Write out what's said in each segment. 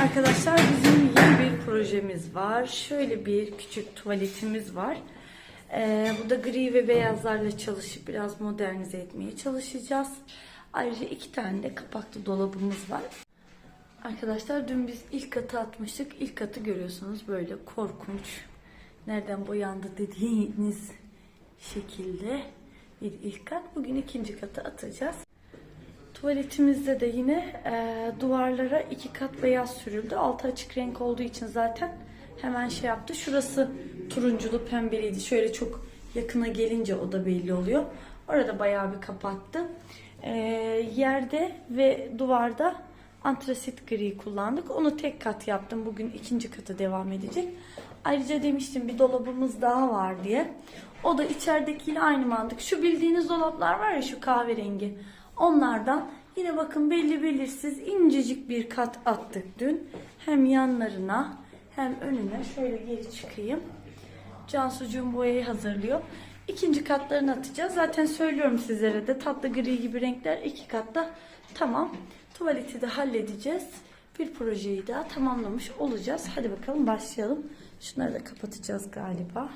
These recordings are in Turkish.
Arkadaşlar bizim yeni bir projemiz var. Şöyle bir küçük tuvaletimiz var. Ee, burada gri ve beyazlarla çalışıp biraz modernize etmeye çalışacağız. Ayrıca iki tane de kapaklı dolabımız var. Arkadaşlar dün biz ilk katı atmıştık. İlk katı görüyorsunuz böyle korkunç. Nereden boyandı dediğiniz şekilde bir ilk kat. Bugün ikinci katı atacağız. Tuvaletimizde de yine e, duvarlara iki kat beyaz sürüldü. Altı açık renk olduğu için zaten hemen şey yaptı. Şurası turunculu pembeliydi. Şöyle çok yakına gelince o da belli oluyor. Orada bayağı bir kapattı. E, yerde ve duvarda antrasit gri kullandık. Onu tek kat yaptım. Bugün ikinci katı devam edecek. Ayrıca demiştim bir dolabımız daha var diye. O da içeridekiyle aynı mantık. Şu bildiğiniz dolaplar var ya şu kahverengi. Onlardan yine bakın belli belirsiz incecik bir kat attık dün. Hem yanlarına hem önüne şöyle geri çıkayım. Cansucuğum boyayı hazırlıyor. İkinci katlarını atacağız. Zaten söylüyorum sizlere de tatlı gri gibi renkler iki katta tamam. Tuvaleti de halledeceğiz. Bir projeyi daha tamamlamış olacağız. Hadi bakalım başlayalım. Şunları da kapatacağız galiba.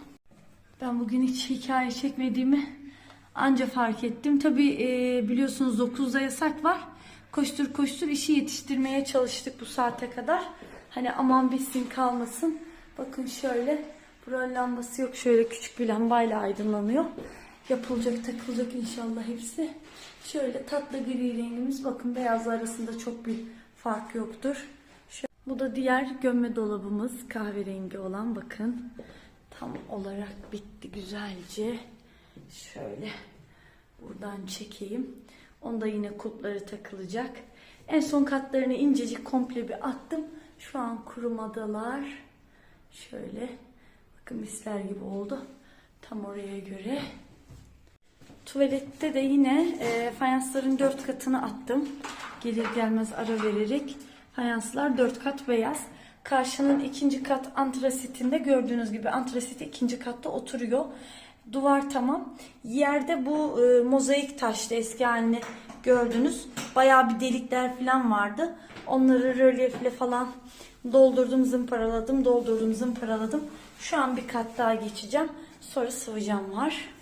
Ben bugün hiç hikaye çekmediğimi anca fark ettim. Tabii e, biliyorsunuz 9'da yasak var. Koştur koştur işi yetiştirmeye çalıştık bu saate kadar. Hani aman bitsin kalmasın. Bakın şöyle buranın lambası yok. Şöyle küçük bir lambayla aydınlanıyor. Yapılacak takılacak inşallah hepsi. Şöyle tatlı gri rengimiz. Bakın beyazla arasında çok bir fark yoktur. Şu- Bu da diğer gömme dolabımız. Kahverengi olan bakın. Tam olarak bitti güzelce. Şöyle buradan çekeyim. Onda yine kulpları takılacak. En son katlarını incecik komple bir attım. Şu an kurumadalar. Şöyle bakın misler gibi oldu. Tam oraya göre. Tuvalette de yine e, fayansların dört katını attım. Gelir gelmez ara vererek. Fayanslar dört kat beyaz. Karşının ikinci kat antrasitinde gördüğünüz gibi antrasit ikinci katta oturuyor. Duvar tamam. Yerde bu e, mozaik taşlı eski halini gördünüz. Bayağı bir delikler falan vardı. Onları rölyefle falan doldurdum, zımparaladım, doldurdum, zımparaladım. Şu an bir kat daha geçeceğim. Sonra sıvı cam var.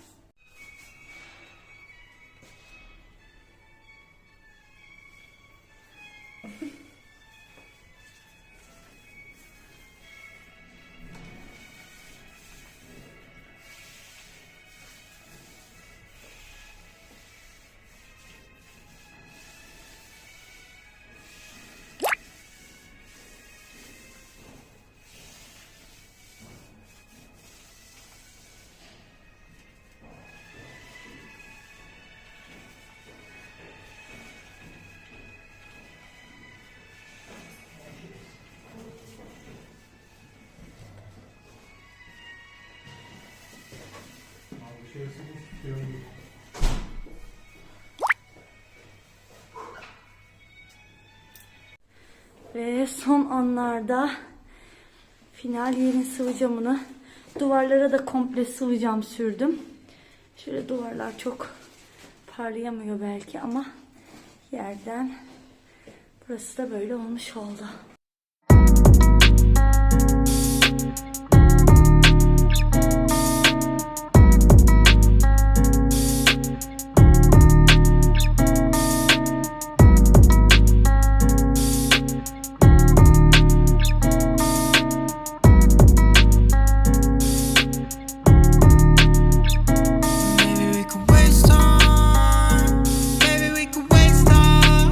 Ve son anlarda final yerin sıvı camını duvarlara da komple sıvı cam sürdüm. Şöyle duvarlar çok parlayamıyor belki ama yerden burası da böyle olmuş oldu.